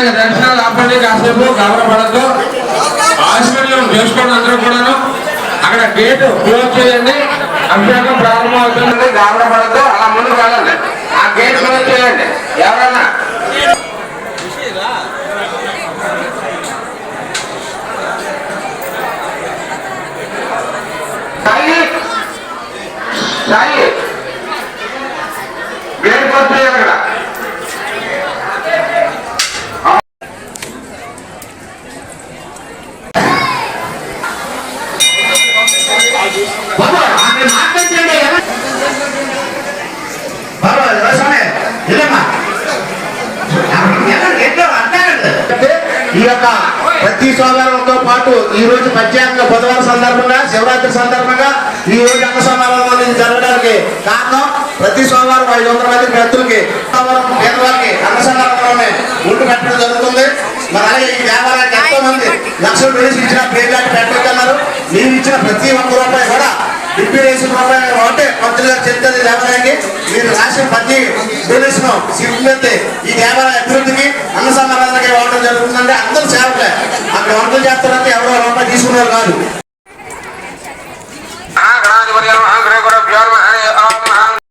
ఆయన దర్శనాలు ఆపండి కాసేపు గమనపడద్దు ఆశీర్వాదం చేసుకోండి అందరూ కూడాను. అక్కడ గేట్ క్లోజ్ చేయండి. అభిషేకం ప్రారంభం అవుతుంది గమనపడద్దు అలా ముందుకు వెళ్ళండి. ఆ గేట్ క్లోజ్ చేయండి. ఎవరన్నా? సాయి! సాయి! గేట్ క్లోజ్ చేయాలి ఈ యొక్క ప్రతి సోమవారంతో పాటు ఈ రోజు పంచాంగ బుధవారం సందర్భంగా శివరాత్రి సందర్భంగా ఈ రోజు అన్న అనేది జరగడానికి కారణం ప్రతి సోమవారం ఐదు వందల మంది భక్తులకి సోమవారం పేదవారికి అన్న ఉండి పెట్టడం జరుగుతుంది. మరి అలాగే ఈ దేవాలయానికి ఎంతో మంది లక్షలు వేసి ఇచ్చిన పేర్లాంటి పెట్టగలరు మీరు ఇచ్చిన ప్రతి ఒక్క రూపాయి కూడా డిప్యూటేషన్ వేసిన రూపాయి ఒకటే మంత్రులు గారు చెప్తుంది దేవాలయానికి. మీరు రాసిన ప్రతి డొనేషన్ సిబ్బంది ఈ దేవాలయ అభివృద్ధికి అన్న సమాధానానికి అక్కడ వంటలు చేస్తారంటే ఎవరో రూపాయి తీసుకున్నారు కాదు.